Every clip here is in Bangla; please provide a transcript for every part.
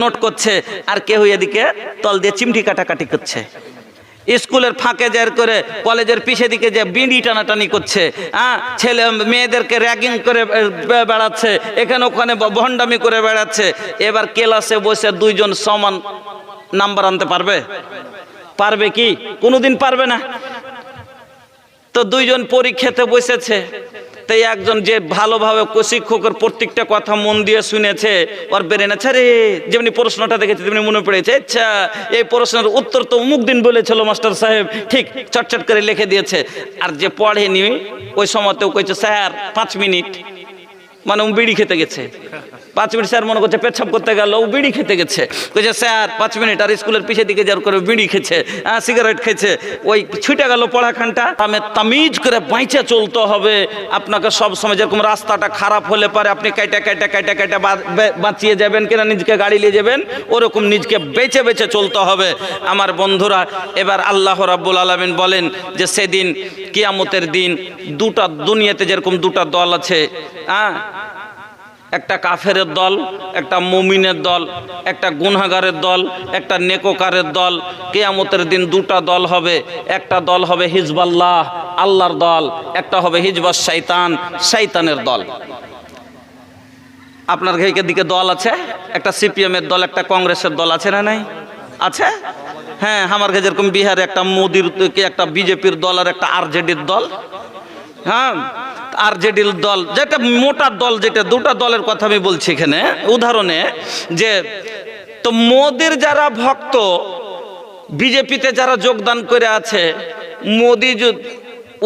নোট করছে, আর কেউ এদিকে তল দিয়ে চিমটি কাটাকাটি করছে। স্কুলের ফাঁকে জার করে কলেজের পিছে দিকে যে বিড়ি টানাটানি করছে হ্যাঁ ছেলে মেয়েদেরকে র্যাগিং করে বেড়াচ্ছে, এখানে ওখানে ভণ্ডামি করে বেড়াচ্ছে, এবার ক্লাসে বসে দুইজন সমান নাম্বার আনতে পারবে? পারবে কি? কোনোদিন পারবে না। তো দুইজন পরীক্ষাতে বসেছে তাই একজন যে ভালোভাবে শিক্ষকের প্রত্যেকটা কথা মন দিয়ে শুনেছে, ওর বেরেন আচ্ছা রে যেমনি প্রশ্নটা দেখেছে, তেমনি মনে পড়েছে। আচ্ছা এই প্রশ্নের উত্তর তো অমুক দিন বলেছিল মাস্টার সাহেব। ঠিক, চটচট করে লিখে দিয়েছে। আর যে পড়েনি, ওই সময়তেও কইছে, স্যার, পাঁচ মিনিট। মানে বিড়ি খেতে গেছে। পাঁচ মিনিট স্যার মনে করছে পেছাব করতে গেল, ও বিড়ি খেতে গেছে। কইছে, স্যার, পাঁচ মিনিট, আর স্কুলের পিছের দিকে যার করে বিড়ি খেছে হ্যাঁ সিগারেট খেয়েছে। ওই ছুটে গেল পড়াখানটা। আমি তামিজ করে বাইচে চলতে হবে। আপনাকে সব সময় যেরকম রাস্তাটা খারাপ হলে পারে, আপনি কাইটা কাইটা কাইটা কাইটা বাঁচিয়ে যাবেন কিনা, নিজকে গাড়ি নিয়ে যাবেন, ওরকম নিজকে বেঁচে বেঁচে চলতে হবে। আমার বন্ধুরা, এবার আল্লাহ রাব্বুল আলামিন বলেন যে, সেদিন কিয়ামতের দিন দুটা দুনিয়াতে যেরকম দুটা দল আছে হ্যাঁ একটা কাফেরের দল, একটা মুমিনের দল, একটা গুনহাগারের দল, একটা নেকোকারের দল। কেয়ামতের দিন দুটা দল হবে। একটা দল হবে হিজবাল্লাহ, আল্লাহর দল। একটা হবে হিজবাস শৈতান শৈতানের দল। আপনার ঘেকে দিকে দল আছে? একটা সিপিএম এর দল, একটা কংগ্রেসের দল আছে না নাই? আছে? হ্যাঁ আমার কাছে যেরকম বিহারে একটা মোদির একটা বিজেপির দল আর একটা আরজেডির দল। হ্যাঁ আরজেডির দল, যেটা মোটা দল, যেটা দুটা দলের কথা আমি বলছি এখানে, উদাহরণে যে তো মোদির যারা ভক্ত, বিজেপিতে যারা যোগদান করে আছে, মোদি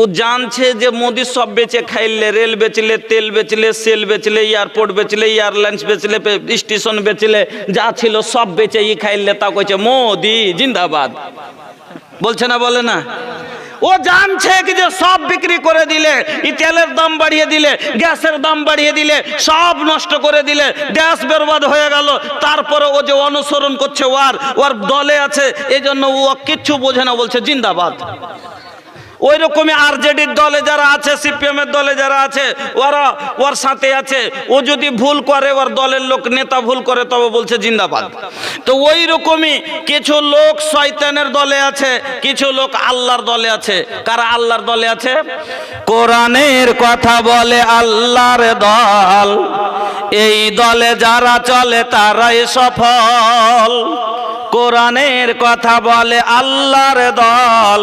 ও জানছে যে মোদি সব বেচে খাইলে, রেল বেচলে, তেল বেচলে, সেল বেচলে, এয়ারপোর্ট বেচলে, এয়ারলাইন্স বেচলে স্টেশন বেচলে, যা ছিল সব বেচে ই খাইলে তা কইছে মোদি, জিন্দাবাদ। বলছে না, বলে না? ও জানছে কি যে সব বিক্রি করে দিলে ই তেলের দাম বাড়িয়ে দিলে, গ্যাসের দাম বাড়িয়ে দিলে, সব নষ্ট করে দিলে, গ্যাস বেরবাদ হয়ে গেল। তারপরে ও যে অনুসরণ করছে ওর ওর দলে আছে এই জন্য ও কিচ্ছু বোঝে না, বলছে, জিন্দাবাদ। ওই রকমই আরজেডির দলে যারা আছে সিপিএম এর দলে যারা আছে, ওরা ওর সাথে আছে। ও যদি ভুল করে, ওর দলের লোক, নেতা ভুল করে, তবে বলছে জিন্দাবাদ। তো ওই রকমই কিছু লোক শয়তানের দলে আছে, কিছু লোক আল্লাহর দলে আছে। কারা আল্লাহর দলে আছে? কোরআনের কথা বলে আল্লাহর দল। এই দলে যারা চলে, তারাই সফল। কোরআনের কথা বলে আল্লাহর দল।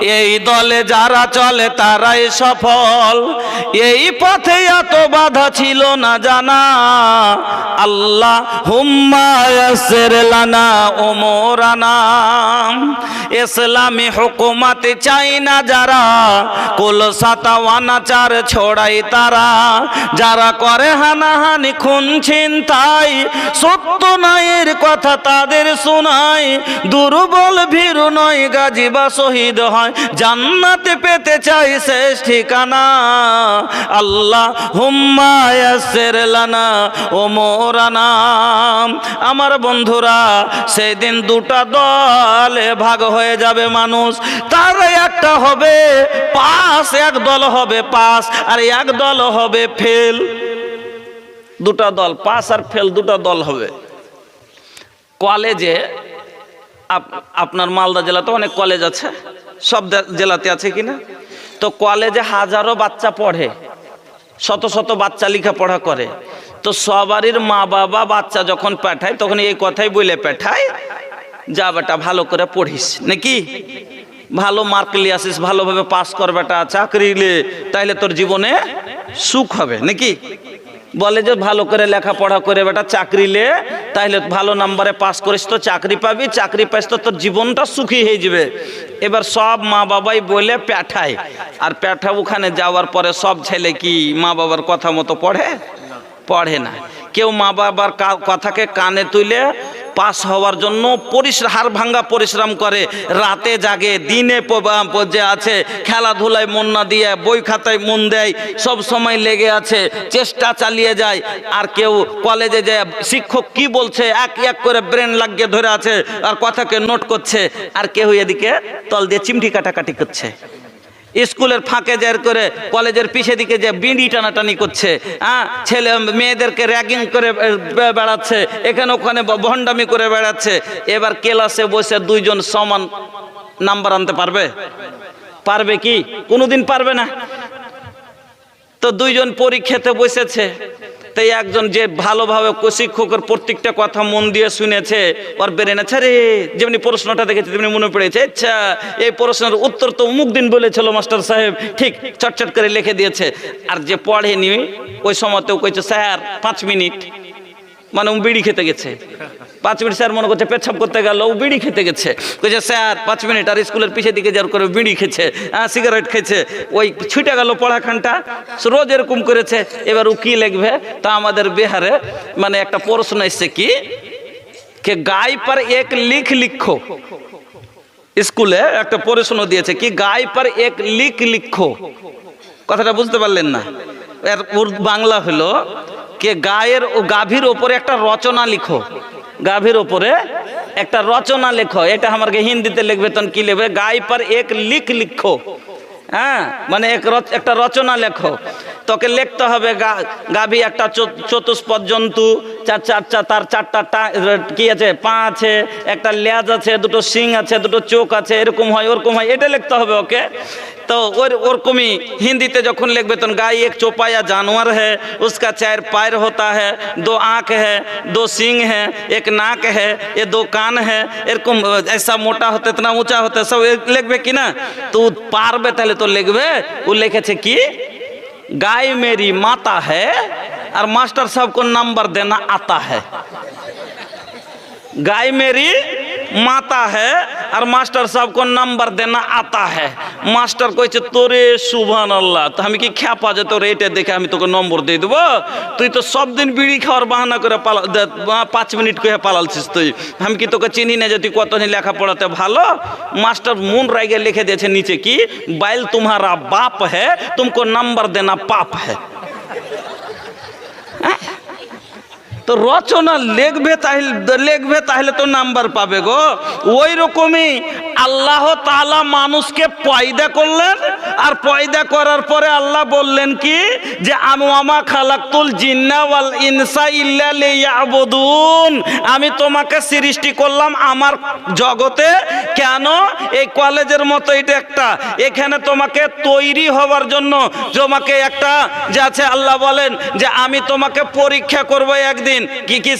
এই দলে যারা চলে তারাই সফল। এই পথে এত বাধা ছিল না জানা। আল্লাহ হুম্মায়াসের লানা ওমরানা ইসলামী হুকুমাতে চাই না যারা। কুল সাতাওয়ানাচার ছড়াই তারা। যারা করে হানাহানি, খুন, ছিনতাই, সত্য নায়ের কথা তাদের শোনায় দুর্বল, ভীরু নয়, গাজী বা শহীদ হয় জান্নাতে পেতে চাই শেষ ঠিকানা। আল্লাহ হুম্মায়াসের লানা ও মোরানা আমার বন্ধুরা, সেদিন দুটা দলে ভাগ হয়ে যাবে মানুষ। তার একটা হবে পাস, এক দল হবে পাস, আর এক দল হবে ফেল। দুটা দল পাস আর ফেল, দুটা দল হবে। কলেজে, আপ- আপনার মালদা জেলাতে অনেক কলেজ আছে। সব জেলাতে আছে কিনা তো কলেজে হাজারো বাচ্চা পড়ে, শত শত বাচ্চা লেখাপড়া করে। তো সবারই মা বাবা বাচ্চা যখন পাঠায়, তখন এই কথাই বলে পাঠায়, যা বেটা, ভালো করে পড়িস। নাকি? ভালো মার্ক নিয়ে আসিস, ভালোভাবে পাস কর বেটা, চাকরি লে তাইলে তোর জীবনে সুখ হবে, নাকি? বলে যে ভালো করে লেখাপড়া করে বেটা চাকরি লে তাহলে ভালো নাম্বারে পাস করিস তো চাকরি পাবি, চাকরি পাইস তো তোর জীবনটা সুখী হয়ে যাবে। এবার সব মা বাবাই বলে প্যাঠায়, আর প্যাঠা ওখানে যাওয়ার পরে সব ছেলে কি মা বাবার কথা মতো পড়ে? পড়ে না। কেউ মা বাবার কথাকে কানে তুলে পাস হওয়ার জন্য পরিশ্রম হাড় ভাঙ্গা পরিশ্রম করে। রাতে জাগে, দিনে যে আছে। খেলাধুলায় মন না দিয়ে, বই খাতায় মন দেয়, সব সময় লেগে আছে, চেষ্টা চালিয়ে যায়। আর কেউ কলেজে যে শিক্ষক কি বলছে, এক এক করে ব্রেন লাগিয়ে ধরে আছে, আর কথাকে নোট করছে, আর কেউ এদিকে তল দিয়ে চিমটি কাটাকাটি করছে। স্কুলের ফাঁকে জের করে কলেজের পিছে দিকে যে বিড়ি টানাটানি করছে হ্যাঁ? ছেলে, মেয়েদেরকে র্যাগিং করে বেড়াচ্ছে, এখানে ওখানে ভণ্ডামি করে বেড়াচ্ছে, এবার ক্লাসে বসে দুইজন সমান নাম্বার আনতে পারবে? পারবে কি? কোনোদিন পারবে না। তো দুইজন পরীক্ষাতে বসেছে তাই একজন যে ভালোভাবে শিক্ষকের প্রত্যেকটা কথা মন দিয়ে শুনেছে, ওর বেরেন আচ্ছা রে যেমনি প্রশ্নটা দেখেছে, তেমনি মনে পড়েছে। আচ্ছা এই প্রশ্নের উত্তর তো অমুক দিন বলেছিল মাস্টার সাহেব। ঠিক চটচট করে লিখে দিয়েছে। আর যে পড়েনি, ওই সময় তো কইছে, স্যার, পাঁচ মিনিট। মানে ও বিড়ি খেতে গেছে। পাঁচ মিনিট স্যার মনে করছে পেছাপ করতে গেল, ও বিড়ি খেতে গেছে। কইছে, স্যার, পাঁচ মিনিট আর স্কুলের পিছিয়ে দিকে যার করে বিড়ি খেছে হ্যাঁ সিগারেট খেছে ওই ছুটে গেল পড়াখানটা, রোজ এরকম করেছে। এবার ও কি লিখবে? তা আমাদের বিহারে মানে একটা প্রশ্ন এসছে কি? কে গাই পর এক লিখ লিখো স্কুলে একটা প্রশ্ন দিয়েছে কি, গাই পর এক লিখ লিখো কথাটা বুঝতে পারলেন না। এর বাংলা হলো কে গায়ের ও গাভীর ওপরে একটা রচনা লিখো। গাভীর ওপরে একটা রচনা লেখো। এটা আমাকে হিন্দিতে লিখবে, তখন কি লিখবে? গাই পর এক লিখ লিখো। হ্যাঁ মানে এক একটা রচনা লেখো। তোকে লিখতে হবে गा একটা চতুষ্পদ জন্তু, চার চারটা, তার চারটা কি আছে, পা আছে, একটা লেজ আছে, দুটো সিং আছে, দুটো চোখ আছে, এরকম হয়, ওরকম হয়, এটা লিখতে হবে ওকে। तो और और कुमी हिंदी ते जखन लिखबे तो गाय एक चौपाया जानवर है उसका चार पैर होता है दो आँख है दो सींग है एक नाक है ये दो कान है एरकम ऐसा मोटा होते इतना ऊँचा होते सब लिखबे कि ना तो पारबे तेल तो लिखबे वो कि गाय मेरी माता है और मास्टर साहब को नंबर देना आता है। गाय मेरी माता है और मास्टर साहब को नंबर देना आता है মাস্টার কইছে তোরে সুভান আল্লাহ তো আমি কি খ্যাপা যে তোর এইটা দেখে আমি তোকে নম্বর দিয়ে দেবো তুই তো সব দিন বিড়ি খাওয়ার বাহানা করে পালা দে- বা- পাঁচ মিনিট করে পালালছিস তুই আমি কি তোকে চিনি না যে তুই কতদিন লেখাপড়াতে ভালো মাস্টার মন রাইগে লিখে দিয়েছে নিচে কি বাইল तुम्हारा बाप है तुमको नंबर देना पाप है তো রচনা লিখবে তাহলে লিখবে তাহলে তো নাম্বার পাবে গো। ওই রকমই আল্লাহ তাআলা মানুষকে পয়দা করলেন, আর পয়দা করার পরে আল্লাহ বললেন কি? যে আমি খালাকুল জিন্না ওয়াল ইনসা ইল্লা লিয়াবুদুন। আমি তোমাকে সৃষ্টি করলাম আমার জগতে। কেন? এই কলেজের মতো এটা একটা। এখানে তোমাকে তৈরি হওয়ার জন্য তোমাকে একটা যে আছে, আল্লাহ বলেন যে আমি তোমাকে পরীক্ষা করব একদিন। কি কি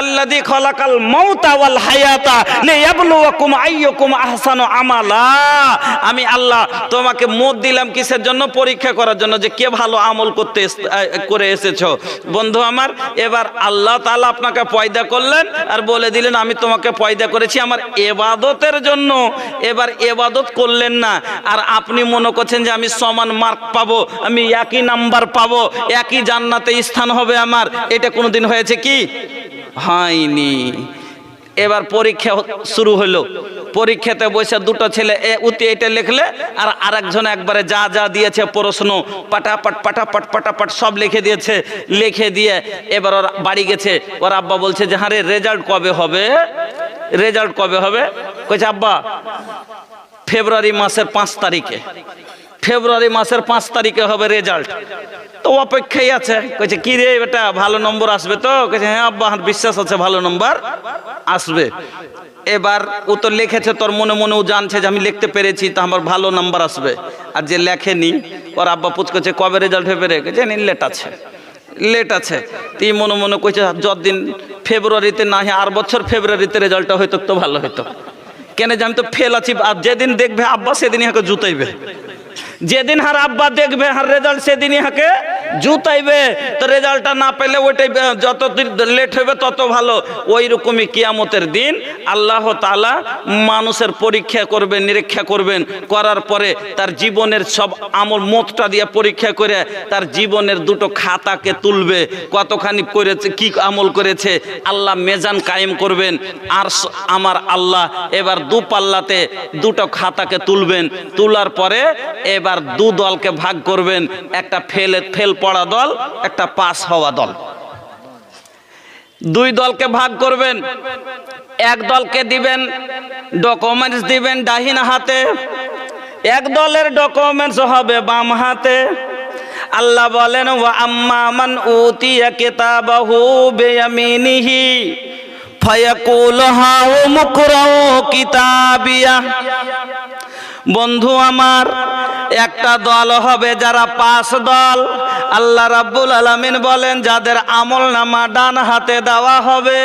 আল্লাযী খলাকাল মাউতা ওয়াল হায়াতা লিয়াবলুয়াকুম আইয়ুকুম আহসানু আমালা। আমি আল্লাহ তোমাকে মত দিলাম কিসের জন্য? পরীক্ষা করার জন্য যে কে ভালো আমল করতে করে এসেছ। বন্ধু আমার, এবার আল্লাহ তাআলা আপনাকে পয়দা করলেন আর বলে দিলেন, আমি তোমাকে পয়দা করেছি আমার এবাদতের জন্য। এবার এবাদত করলেন না। আর আপনি মনে করছেন যে আমি সমান মার্ক পাবো, আমি একই নাম্বার পাবো, একই জান্নাতে স্থান হবে আমার। এটা কোনোদিন হয়েছে কি? হয়নি। এবার পরীক্ষা শুরু হলো পরীক্ষাতে বসে দুটো ছেলে এ উতি এটা লিখলে আর আরেকজন একবারে যা যা দিয়েছে প্রশ্ন, পাটাপাট পাটাপাট পাটাপাট সব লিখে দিয়েছে, লিখে দিয়ে এবার ওর বাড়ি গেছে। ওর আব্বা বলছে যে হ্যাঁ রে রেজাল্ট কবে হবে? রেজাল্ট কবে হবে? কইছে, আব্বা, ফেব্রুয়ারি মাসের পাঁচ তারিখে। ফেব্রুয়ারি মাসের পাঁচ তারিখে হবে রেজাল্ট তো অপেক্ষাই আছে। কইছে, কি রে বেটা, ভালো নম্বর আসবে তো? কইছে হ্যাঁ আব্বা, আমার বিশ্বাস আছে, ভালো নম্বর আসবে। এবার ও তো লিখেছে, তোর মনে মনে ও জানছে যে আমি লিখতে পেরেছি, তো আমার ভালো নাম্বার আসবে। আর যে লেখেনি, ওর আব্বা পুচ করছে কবে রেজাল্ট হবে রে? কইছে লেট আছে। লেট আছে। তুই মনে মনে কইছে, যতদিন ফেব্রুয়ারিতে না হয়, আর বছর ফেব্রুয়ারিতে রেজাল্টটা হয়তো তো ভালো হতো কেন যে আমি তো ফেল আছি, আর যেদিন দেখবে, আব্বা সেদিনই হাকে জুতাইবে। যেদিন হার আব্বা দেখবে, হার রেজাল্ট সেদিনই হাকে জুতাইবে। তো রেজাল্টটা না পেলে ওইটাই যত লেট হবে তত ভালো। ওই রকমই কিয়ামতের দিন আল্লাহ তাআলা মানুষের পরীক্ষা করবেন, নিরীক্ষা করবেন। করার পরে তার জীবনের সব আমল মতটা দিয়ে পরীক্ষা করে তার জীবনের দুটো খাতাকে তুলবে। কতখানি করেছে, কি আমল করেছে, আল্লাহ মেজান কায়েম করবেন। আর আমার আল্লাহ এবার দু পাল্লাতে দুটো খাতাকে তুলবেন। তোলার পরে এবার দু দলকে ভাগ করবেন। একটা ফেলে ফেল পড়া দল, একটা পাস হওয়া দল। দুই দলকে ভাগ করবেন। এক দলকে দিবেন ডকুমেন্টস দিবেন ডাহিনা হাতে। এক দলের ডকুমেন্টস হবে বাম হাতে। আল্লাহ বলেন, ওয়া আম্মা মান উতিয়া কিতাবাহু বিয়ামিনিহি ফায়াকুল হাউ মুকরাউ কিতাবিয়া। বন্ধু আমার, একটা দল হবে যারা পাঁচ দল। আল্লাহ রাব্বুল আলামিন বলেন, যাদের আমল নামা ডান হাতে দেওয়া হবে,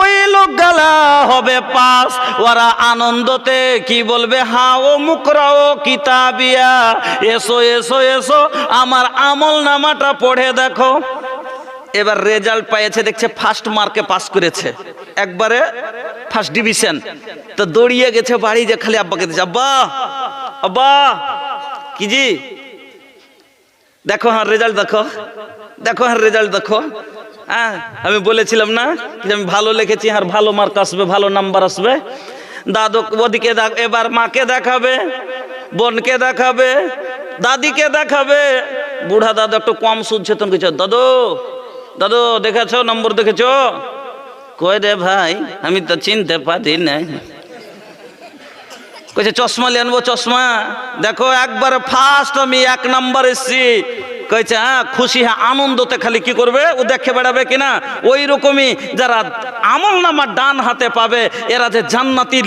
ওই লোকগুলা হবে পাস ওরা আনন্দতে কি বলবে? হা ও মুকরাও কিতাবিয়া। এসো এসো এসো, আমার আমল নামাটা পড়ে দেখো। এবার রেজাল্ট পেয়েছে দেখছে ফার্স্ট মার্কে পাস করেছে। একবারে ফার্স্ট ডিভিশন তো দৌড়িয়ে গেছে বাড়ি যে খালি আব্বাকে দিচ্ছে আব্বা আব্বা, কি জি? দেখো হ্যাঁ রেজাল্ট দেখো দেখো হ্যাঁ রেজাল্ট দেখো। হ্যাঁ আমি বলেছিলাম না যে আমি ভালো লিখেছি, আর ভালো মার্ক আসবে, ভালো নাম্বার আসবে। দাদু, ওদিকে এবার মাকে দেখাবে, বোনকে দেখাবে, দাদিকে দেখাবে। বুড়া দাদু একটু কম শুনছে তখন কিছু। দাদু দাদু, দেখেছ? নম্বর দেখেছ? কই রে ভাই? আমি তো চিনতে পারি না কইছে, চশমা নিয়ে আনব, চশমা। দেখো, একবার ফার্স্ট আমি এক নাম্বার এসছি। কইছে হ্যাঁ খুশি হ্যাঁ আনন্দতে খালি কি করবে? ও দেখে বেড়াবে কিনা ওই রকমই যারা আমল নামা ডান হাতে পাবে, এরা যে জান্নাতি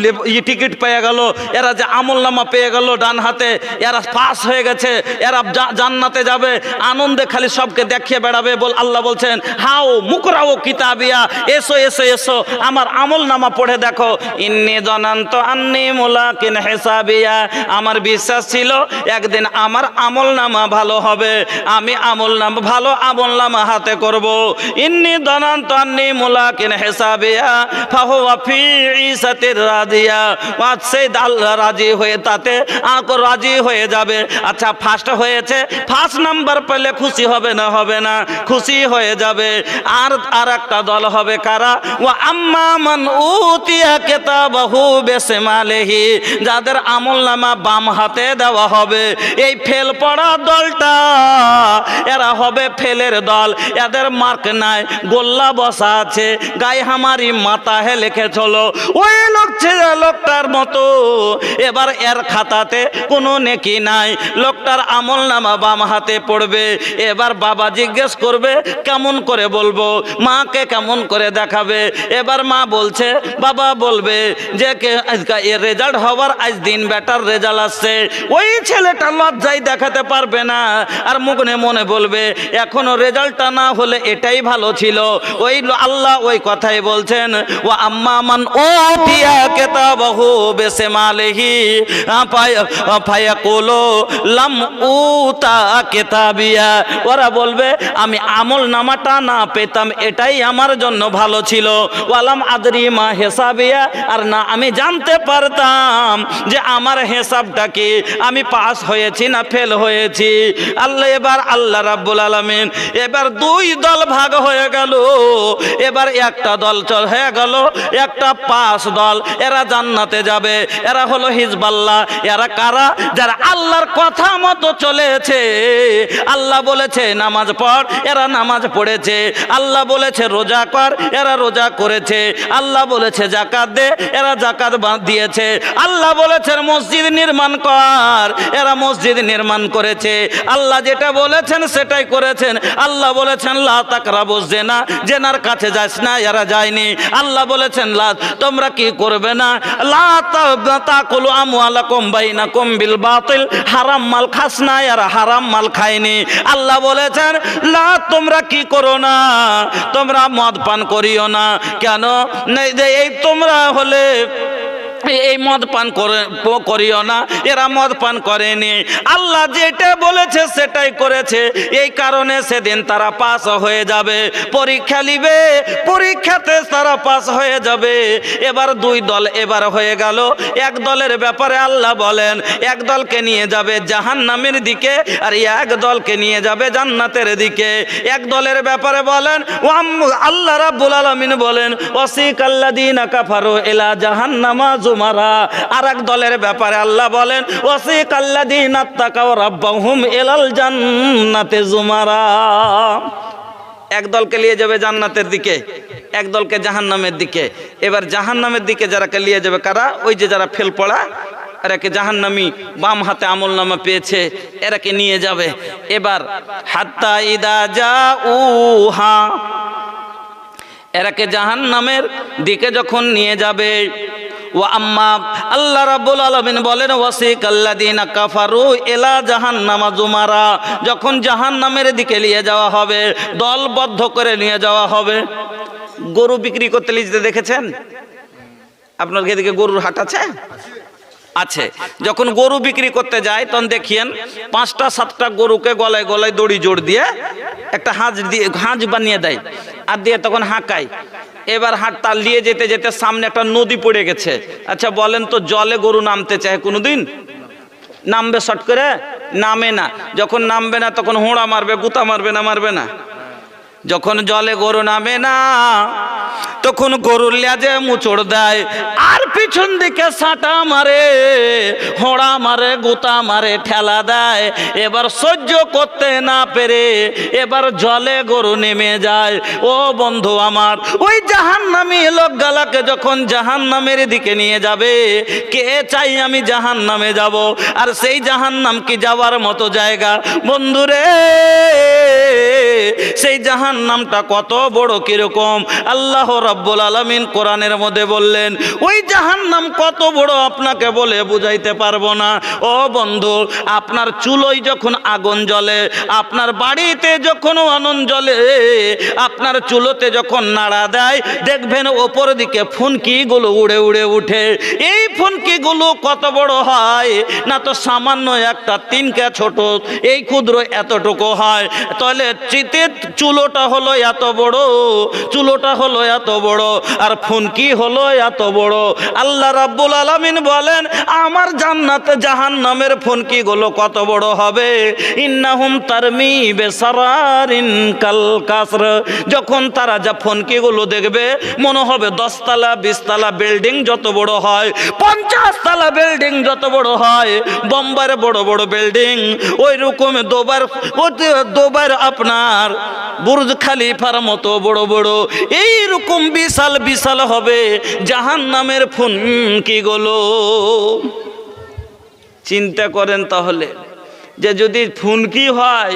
টিকিট পেয়ে গেল, এরা যে আমল নামা পেয়ে গেল ডান হাতে, এরা পাস হয়ে গেছে, এরা জান্নাতে যাবে, আনন্দে খালি সবকে দেখিয়ে বেড়াবে বল, আল্লাহ বলছেন, হাও মুকরাও কিতাবিয়া, এসো এসো এসো, আমার আমল নামা পড়ে দেখো। ইন্নি জনান্ত আন্নি মুলাকিন হেসাবিয়া, আমার বিশ্বাস ছিল একদিন আমার আমল নামা ভালো হবে আমি আমল নাম ভালো আমল নামা হাতে করব। ইন্নি দনান্ত আন্নি মুলাকিন হেসাবিয়া, ফাহুয়া ফি ঈসাতির রাদিয়া সেই আল্লাহ রাজি হয়ে তাতে আঁকো রাজি হয়ে যাবে। আচ্ছা ফার্স্ট হয়েছে ফার্স্ট নাম্বার পেলে খুশি হবে না হবে না? খুশি হয়ে যাবে। আর আর একটা দল হবে কারা? ও আম্মা মান উতিয়া কেতাবাহু বেসেমালেহি, যাদের আমল নামা বাম হাতে দেওয়া হবে। এই ফেল পড়া দলটা এরা হবে ফেলের দল। এদের মার্ক নাই, গোল্লা বসা আছে, গায়ে হামারি মাথা হে লিখে চলো। ওই লোক ছেলে লোকটার মতো, এবার এর খাতাতে কোনো নেকি নাই। লোকটার আমল নামা বাম হাতে পড়বে। এবার বাবা জিজ্ঞেস করবে, কেমন করে বলব? মাকে কেমন করে দেখাবে? এবার মা বলছে, বাবা বলবে যে রেজাল্ট হওয়ার আজ দিন বেটার রেজাল্ট আসছে। ওই ছেলেটা লজ্জায় দেখাতে পারবে না। আর মনে মনে বলবে, এখনও রেজাল্টটা না হলে এটাই ভালো ছিল। ওই আল্লাহ ওই কথাই বলছেন ও আম্মা মান ও তিয়া কেতাবাহু বেসে মালেহি ফায়া কোলো লাম উতা কেতাবিয়া। ওরা বলবে, আমি আমল নামাটা না পেতাম, এটাই আমার জন্য ভালো ছিল। ওয়ালাম আদরি মা হেসাবিয়া, আর না, আমি জানতে পারতাম যে আমার হেসাবটা কি, আমি পাস হয়েছি না ফেল হয়েছি। আল্লাহ এবার আল্লাহ রাব্বুল আলামিন এবার দুই দল ভাগ হয়ে গেল। এবার একটা দল চল হয়ে গেল, একটা পাঁচ দল। এরা জান্নাতে যাবে, এরা হলো হিজবাল্লাহ। এরা কারা? যারা আল্লাহর কথা মতো চলেছে। আল্লাহ বলেছে, নামাজ পড়। এরা নামাজ পড়েছে। আল্লাহ বলেছে, রোজা কর। এরা রোজা করেছে। আল্লাহ বলেছে, জাকাত দে। এরা জাকাত দিয়েছে। আল্লাহ বলেছে, মসজিদ নির্মাণ কর। এরা মসজিদ নির্মাণ করেছে। আল্লাহ যেটা বলেছেন, সেটাই করেছেন। আল্লাহ বলেছেন, লা তাকরাবু জেনা জেনার কাছে যাস না, এরা যায়নি। আল্লাহ বলেছেন, লা, তোমরা কি করবে না? লা তাকুলু আমওয়ালাকুম বাইনাকুম বিল বাতিল হারাম মাল খাস না, এরা হারাম মাল খায়নি। আল্লাহ বলেছেন, লা, তোমরা কি করো না? তোমরা মদ পান করিও না। কেন? এই তোমরা হলে এই- মদ পান করে করিও না, এরা মদ পান করেনি। আল্লাহ যেটা বলেছে সেটাই করেছে। এই কারণে সেদিন তারা পাস হয়ে যাবে। পরীক্ষা নিবে, পরীক্ষাতে তারা পাস হয়ে যাবে। এবার দুই দল এবার হয়ে গেল। এক দলের ব্যাপারে আল্লাহ বলেন, এক দলকে নিয়ে যাবে জাহান্নামের দিকে আর এক দলকে নিয়ে যাবে জান্নাতের দিকে। এক দলের ব্যাপারে বলেন আল্লাহ রাব্বুল আলামিন বলেন ওয়াসিক আল্লাযীনা কাফারু ইলা জাহান্নামা জুমারা। আর এক দলের ব্যাপারে আল্লাহ বলেন তাকাও রাব্বাহুম ইলাল জান্নাতে জুমারা। এক দলকে নিয়ে যাবে জান্নাতের দিকে, এক দলকে জাহান্নামের দিকে। এবার জাহান্নামের দিকে যারা নিয়ে যাবে কারা? ওই যে যারা ফেল পড়া, এরাকে জাহান্নামি বাম হাতে আমল নামা পেয়েছে, এরাকে নিয়ে যাবে। এবার হাত্তা ইদা যা উহা এরাকে জাহান নামের দিকে যখন নিয়ে যাবে ও আম্মা, আল্লাহ রাব্বুল আলামিন বলেন ওয়াসিক আল্লাযিনা কাফারু এলা জাহান্নামা জুমারা যখন জাহান্নামের দিকে নিয়ে যাওয়া হবে, দলবদ্ধ করে নিয়ে যাওয়া হবে। গরু বিক্রি করতে লিজতে দেখেছেন? আপনার এদিকে গরুর হাট আছে? আছে। যখন গরু বিক্রি করতে যায়, তখন দেখিয়েন, পাঁচটা, সাতটা গরুকে গলায় গলায় দড়ি জোড় দিয়ে একটা হাঁজ দিয়ে হাঁজ বানিয়ে দেয়। আর দিয়ে তখন হাঁকায়। এবার হাট তাল নিয়ে যেতে যেতে সামনে একটা নদী পড়ে গেছে। আচ্ছা বলেন তো জলে গরু নামতে চায় কোনোদিন? নামবে শট করে? নামে না। যখন নামবে না, তখন হোঁড়া মারবে, গুতা মারবে না মারবে না। যখন জলে গরু নামে না, তখন গরুর লেজে মুচড় দেয়, আর পিছন দিকে সাঁটা মারে, হোড়া মারে, গোতা মারে, ঠেলা দেয়। এবার সহ্য করতে না পেরে এবার জলে গরু নেমে যায়। ও বন্ধু আমার, ওই জাহান নামি লোকগালাকে যখন জাহান নামের দিকে নিয়ে যাবে, কে চাই আমি জাহান নামে যাব? আর সেই জাহান নাম কি যাওয়ার মতো জায়গা? বন্ধুরে সেই জাহান নামটা কত বড় কীরকম? আল্লাহ রাব্বুল আলামিন কোরআনের মধ্যে বললেন, ওই জাহান নাম কত বড় আপনাকে বলে বুঝাইতে পারব না। ও বন্ধু, আপনার চুলোয় যখন আগুন জ্বলে, আপনার বাড়িতে যখন আনন্দ জ্বলে, আপনার চুলোতে যখন নাড়া দেয়, দেখবেন ওপর দিকে ফুনকিগুলো উড়ে উড়ে উঠে। এই ফুনকিগুলো কত বড় হয়? না তো সামান্য একটা তিনকা ছোট, এই ক্ষুদ্র এতটুকু হয়। তাহলে চিতের চুলোটা হলো এত বড়, চুলোটা হলো এত বড়, আর ফুনকি হলো এত বড়। আল্লাহ রাব্বুল আলামিন বলেন, আমার জান্নাতে জাহান্নামের ফুনকি গুলো কত বড় হবে? ইন্নাহুম তারমি বেসারারিন কাল কাসর। যখন তারা যা ফুনকি গুলো দেখবে, মনে হবে দশতলা, বিশতলা বিল্ডিং যত বড় হয় পঞ্চাশ তলা বিল্ডিং যত বড় হয়, বোম্বাইয়ের বড় বড় বিল্ডিং। ওই রকম দোবার দোবার আপনার বুর্জ খালিফার মতো বড় বড়। এই রকম বিশাল বিশাল হবে জাহান নামের ফোন কি গুলো। চিন্তা করেন তাহলে, যে যদি ফুনকি হয়,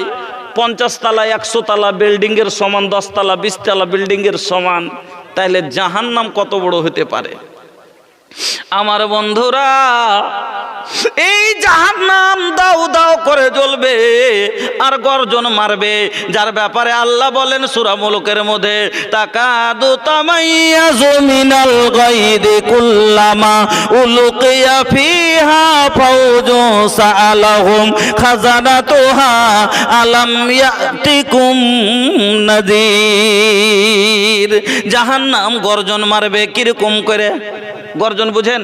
পঞ্চাশ তালা, একশো তালা বিল্ডিংয়ের সমান, দশ তালা, বিশ তালা বিল্ডিংয়ের সমান তাহলে জাহান নাম কত বড় হতে পারে? আমার বন্ধুরা এই জাহান নাম দাও দাও করে জ্বলবে আর গর্জন মারবে। যার ব্যাপারে আল্লাহ বলেন, সুরা মুলুকের মধ্যে, তাকাদু তামাইয়া গর্জন মারবে, কীরকম করে? গর্জন বুঝেন?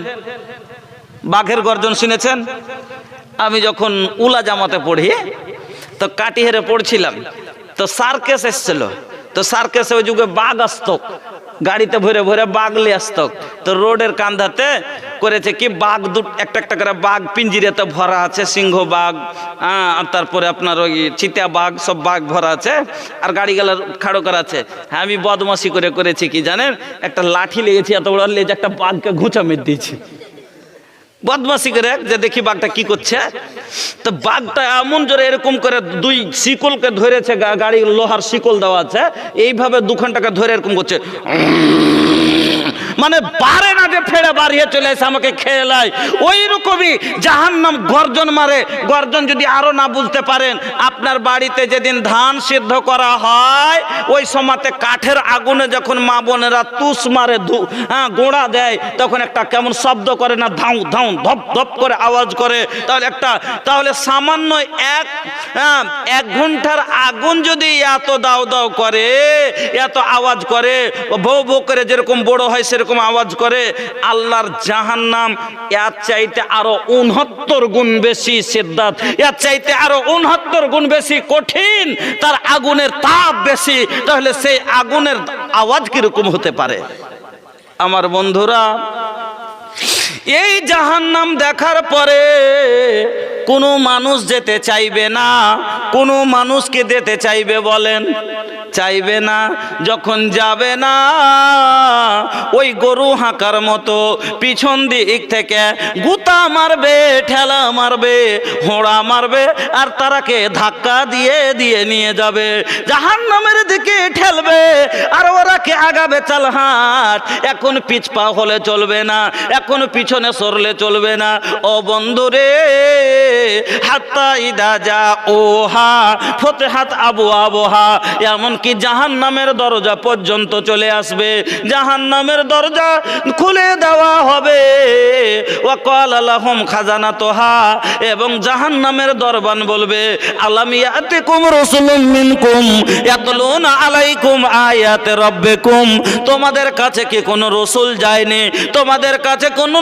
বাঘের গর্জন শুনেছেন? আমি যখন উলা জামাতে পড়ি, তো কাটিহেরে পড়ছিলাম, তো সার্কেস এসছিল। তো সার্কেসে ওই যুগে বাঘ আসত, গাড়িতে ভরে ভরে বাঘ লিয়ে আসত। তো রোডের কান্ধাতে করেছে কি, বাঘ দু একটা একটা করে বাঘ পিঞ্জিরাতে ভরা আছে, সিংহ বাঘ হ্যাঁ আর তারপরে আপনার ওই চিতা বাঘ, সব বাঘ ভরা আছে, আর গাড়িগুলো খাড়ো করা আছে। হ্যাঁ আমি বদমাসি করে করেছি কি জানেন? একটা লাঠি লেগেছি, এত বড় একটা বাঘকে ঘুচা মেরে দিয়েছি। বদমাসি করে যে দেখি বাঘটা কি করছে। তো বাঘটা এমন জোরে এরকম করে দুই শিকলকে ধরেছে গাড়ি লোহার শিকল দেওয়া আছে, এইভাবে দু দুখানটাকে ধরে এরকম করছে। মানে পারে না যে ফেড়ে বাড়িয়ে চলে এসে আমাকে খেয়ে লাই। ওই রকমই জাহান্নাম গর্জন মারে। গর্জন যদি আরও না বুঝতে পারেন আপনার বাড়িতে যেদিন ধান সিদ্ধ করা হয় ওই সময়তে কাঠের আগুনে যখন মা বোনেরা তুষ মারে হ্যাঁ গোড়া দেয় তখন একটা কেমন শব্দ করে না ধাউ ধাউ ধপ ধপ করে আওয়াজ করে। তাহলে একটা তাহলে সামান্য এক হ্যাঁ, এক ঘণ্টার আগুন যদি এত দাও দাও করে এত আওয়াজ করে বউ বউ করে যেরকম বড় হয় সেরকম আওয়াজ করে, আল্লাহর জাহান্নাম এর চাইতে আরও উনহত্তর গুণ বেশি সিদ্ধাত, এর চাইতে আরও উনহত্তর গুণ বেশি কঠিন, তার আগুনের তাপ বেশি। তাহলে সেই আগুনের আওয়াজ কীরকম হতে পারে? আমার বন্ধুরা, এই জাহান্নাম দেখার পরে কোনো মানুষ যেতে চাইবে না। কোনো মানুষকে যেতে চাইবে বলেন। চাইবে না, যখন যাবে না, ওই গরু হাঁকার মতো পিছন দিক থেকে গুতা মারবে, ঠেলা মারবে, হোঁড়া মারবে, আর তারাকে ধাক্কা দিয়ে দিয়ে নিয়ে যাবে। জাহান নামের দিকে ঠেলবে, আর ওরাকে আগাবে চাল হাট? এখন পিছপা হলে চলবে না, এখন পিছনে সরলে চলবে না। ও বন্ধুরে, হাত্তা ইদা যা ওহা ফতে হাত আবু আবহা। এমনকি জাহান নামের দরজা পর্যন্ত চলে আসবে। জাহান নামের দরজা খুলে দেওয়া হবে। ওয়াকাল আলাহম খাজানা তোহা এবং জাহান নামের দরবান বলবে আলামিয়াতে কুম রসুলুম মিনকুম তোমাদের কাছে কি কোনো রসুল যায়নি? তোমাদের কাছে কোনো